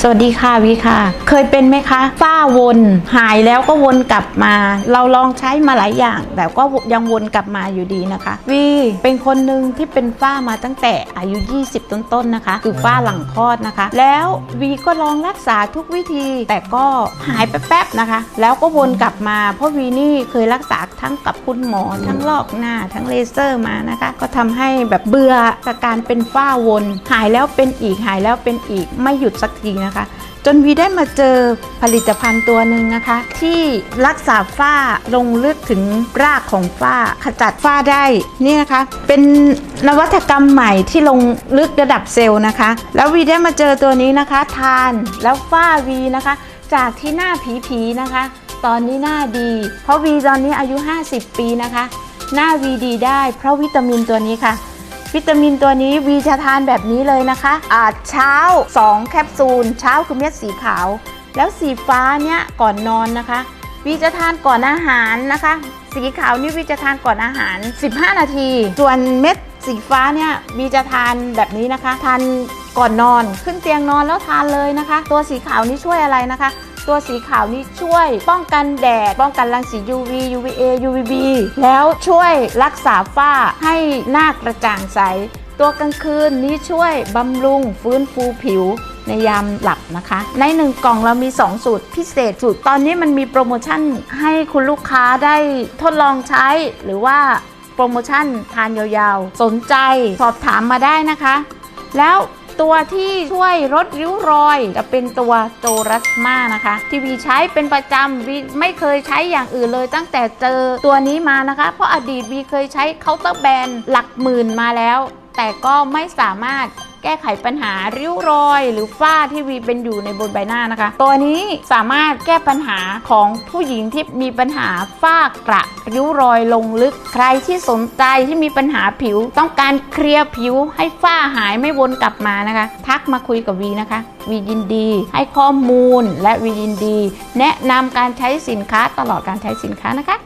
สวัสดีค่ะวีค่ะ เคยเป็นไหมคะฝ้าวนหายแล้วก็วนกลับมา เราลองใช้มาหลายอย่าง แต่ก็ยังวนกลับมาอยู่ดีนะคะวีเป็นคนหนึ่งที่เป็นฝ้ามาตั้งแต่อายุ 20 ต้นๆนะคะ คือฝ้าหลังคลอดนะคะ แล้ววีก็ลองรักษาทุกวิธี แต่ก็หายไปแป๊บนะคะ แล้วก็วนกลับมาเพราะวีนี่เคยรักษาทั้งกับคุณหมอทั้งลอกหน้า ทั้งเลเซอร์มานะคะ ก็ทำให้แบบเบื่อกับการเป็นฝ้าวน หายแล้วเป็นอีกหายแล้วเป็นอีกไม่หยุดสักทีนะคะ จนวีได้มาเจอผลิตภัณฑ์ตัวหนึ่งนะคะ ที่รักษาฝ้าลงลึกถึงรากของฝ้าขจัดฝ้าได้นี่นะคะ เป็นนวัตกรรมใหม่ที่ลงลึกระดับเซลล์นะคะ แล้ววีได้มาเจอตัวนี้นะคะ ทานแล้วฝ้าวีนะคะ จากที่หน้าผีๆนะคะ ตอนนี้หน้าดี เพราะวีตอนนี้อายุ 50 ปีนะคะ หน้าวีดีได้เพราะวิตามินตัวนี้ค่ะ วิตามินตัวนี้วีจะทานแบบนี้เลยนะคะอ่าเช้า 2 แคปซูล เช้าคือเม็ดสีขาว แล้วสีฟ้าเนี่ยก่อนนอนนะคะ วีจะทานก่อนอาหารนะคะ สีขาวนี่วีจะทานก่อนอาหาร 15 นาที ส่วนเม็ดสีฟ้าเนี่ยวีจะทานแบบนี้นะคะ ทานก่อนนอนขึ้นเตียงนอนแล้วทานเลยนะคะ ตัวสีขาวนี่ช่วยอะไรนะคะ ตัวสีขาวนี้ช่วย ป้องกันแดด ป้องกันรังสี UV UVA UVB แล้วช่วยรักษาฝ้าให้หน้ากระจ่างใส ตัวกลางคืนนี้ช่วยบำรุงฟื้นฟูผิวในยามหลับนะคะ ในหนึ่งกล่องเรามี 2 สูตรพิเศษสูตร ตอนนี้มันมีโปรโมชั่นให้คุณลูกค้าได้ทดลองใช้ หรือว่าโปรโมชั่นทานยาวๆ สนใจสอบถามมาได้นะคะ แล้ว ตัวที่ช่วยลดริ้วรอย จะเป็นตัวโจรัสมานะคะ ที่วีใช้เป็นประจำวีไม่เคยใช้อย่างอื่นเลย ตั้งแต่เจอตัวนี้มานะคะ เพราะอดีตวีเคยใช้เคาน์เตอร์แบนหลักหมื่นมาแล้ว แต่ก็ไม่สามารถแก้ไขปัญหาริ้วรอย หรือฝ้าที่วีเป็นอยู่ในบนใบหน้านะคะ ตัวนี้สามารถแก้ปัญหาของผู้หญิงที่มีปัญหาฝ้ากระริ้วรอยลงลึก ใครที่สนใจที่มีปัญหาผิว ต้องการเคลียร์ผิวให้ฝ้าหายไม่วนกลับมานะคะ ทักมาคุยกับวีนะคะ วียินดี ให้ข้อมูลและวียินดี แนะนำการใช้สินค้าตลอดการใช้สินค้านะคะ